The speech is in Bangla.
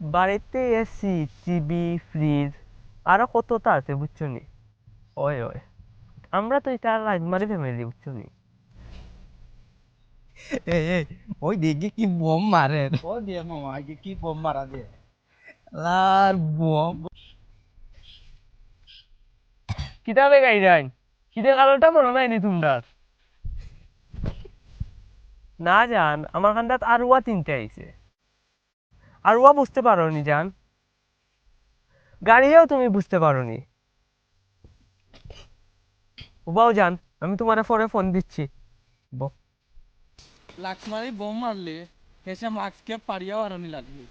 বাড়িতে এসি টিভি ফ্রিজ আরও কতটা আছে বুঝছ নি? ওই ওই। আমরা তো এটা রাজমারি ফ্যামিলি বুঝছ নি? এই এই ওই দেখি কি বোম মারে ও দিয়ে মামা আগে কি বোম মারা দিয়ে আর বোম। কিতাবে গাই যাই কিদের কালোটা মনে নাই নি তোমরা? না জান আমার খান্দাত আরুয়া তিনটে আইছে। আরুয়া বুঝতে পারো নি জান। গাড়িও তুমি বুঝতে পারো নি বাও জান, আমি তোমার পরে ফোন দিচ্ছি। লাক্সমারি বোম মারলে, হেসে মাস্ককে পারিয়াও আরানি লাগবে।